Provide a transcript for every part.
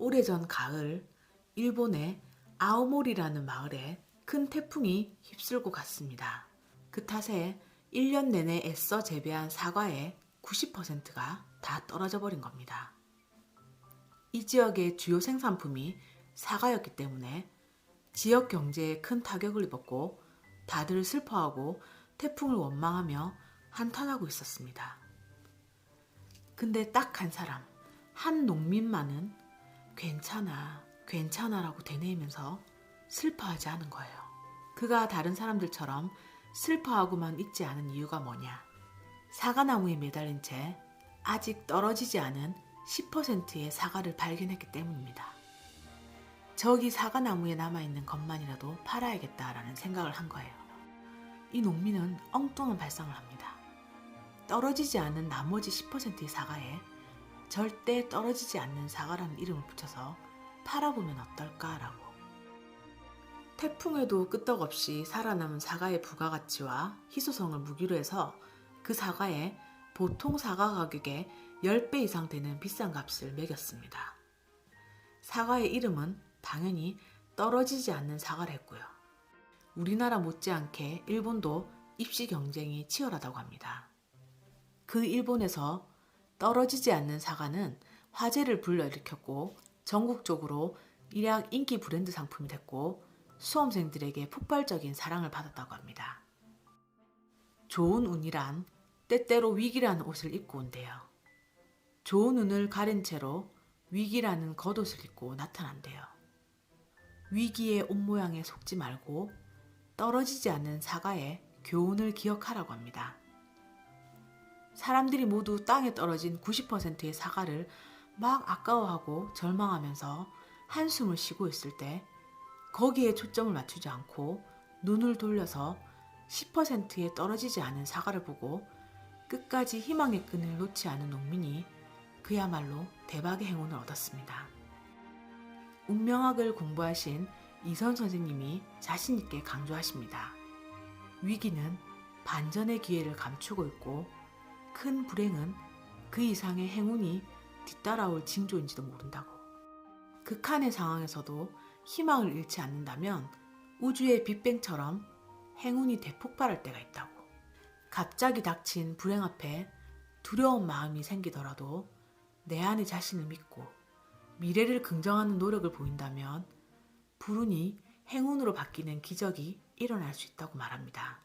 오래전 가을 일본의 아오모리라는 마을에 큰 태풍이 휩쓸고 갔습니다. 그 탓에 1년 내내 애써 재배한 사과의 90%가 다 떨어져 버린 겁니다. 이 지역의 주요 생산품이 사과였기 때문에 지역 경제에 큰 타격을 입었고 다들 슬퍼하고 태풍을 원망하며 한탄하고 있었습니다. 근데 딱 한 사람, 한 농민만은 괜찮아, 괜찮아라고 되뇌이면서 슬퍼하지 않은 거예요. 그가 다른 사람들처럼 슬퍼하고만 있지 않은 이유가 뭐냐? 사과나무에 매달린 채 아직 떨어지지 않은 10%의 사과를 발견했기 때문입니다. 저기 사과나무에 남아있는 것만이라도 팔아야겠다라는 생각을 한 거예요. 이 농민은 엉뚱한 발상을 합니다. 떨어지지 않는 나머지 10%의 사과에 절대 떨어지지 않는 사과라는 이름을 붙여서 팔아보면 어떨까라고. 태풍에도 끄떡없이 살아남은 사과의 부가가치와 희소성을 무기로 해서 그 사과에 보통 사과 가격의 10배 이상 되는 비싼 값을 매겼습니다. 사과의 이름은 당연히 떨어지지 않는 사과를 했고요. 우리나라 못지않게 일본도 입시 경쟁이 치열하다고 합니다. 그 일본에서 떨어지지 않는 사과는 화제를 불러일으켰고 전국적으로 일약 인기 브랜드 상품이 됐고 수험생들에게 폭발적인 사랑을 받았다고 합니다. 좋은 운이란 때때로 위기라는 옷을 입고 온대요. 좋은 운을 가린 채로 위기라는 겉옷을 입고 나타난대요. 위기의 옷 모양에 속지 말고 떨어지지 않는 사과의 교훈을 기억하라고 합니다. 사람들이 모두 땅에 떨어진 90%의 사과를 막 아까워하고 절망하면서 한숨을 쉬고 있을 때 거기에 초점을 맞추지 않고 눈을 돌려서 10%에 떨어지지 않은 사과를 보고 끝까지 희망의 끈을 놓지 않은 농민이 그야말로 대박의 행운을 얻었습니다. 운명학을 공부하신 이선 선생님이 자신있게 강조하십니다. 위기는 반전의 기회를 감추고 있고 큰 불행은 그 이상의 행운이 뒤따라올 징조인지도 모른다고. 극한의 상황에서도 희망을 잃지 않는다면 우주의 빅뱅처럼 행운이 대폭발할 때가 있다고. 갑자기 닥친 불행 앞에 두려운 마음이 생기더라도 내 안의 자신을 믿고 미래를 긍정하는 노력을 보인다면 불운이 행운으로 바뀌는 기적이 일어날 수 있다고 말합니다.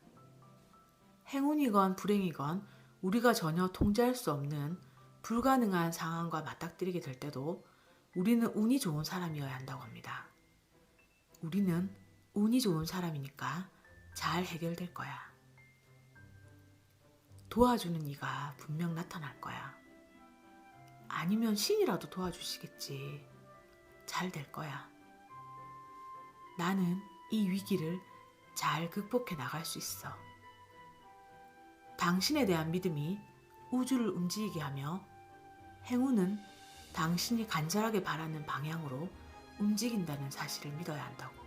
행운이건 불행이건 우리가 전혀 통제할 수 없는 불가능한 상황과 맞닥뜨리게 될 때도 우리는 운이 좋은 사람이어야 한다고 합니다. 우리는 운이 좋은 사람이니까 잘 해결될 거야. 도와주는 이가 분명 나타날 거야. 아니면 신이라도 도와주시겠지. 잘 될 거야. 나는 이 위기를 잘 극복해 나갈 수 있어. 당신에 대한 믿음이 우주를 움직이게 하며 행운은 당신이 간절하게 바라는 방향으로 움직인다는 사실을 믿어야 한다고.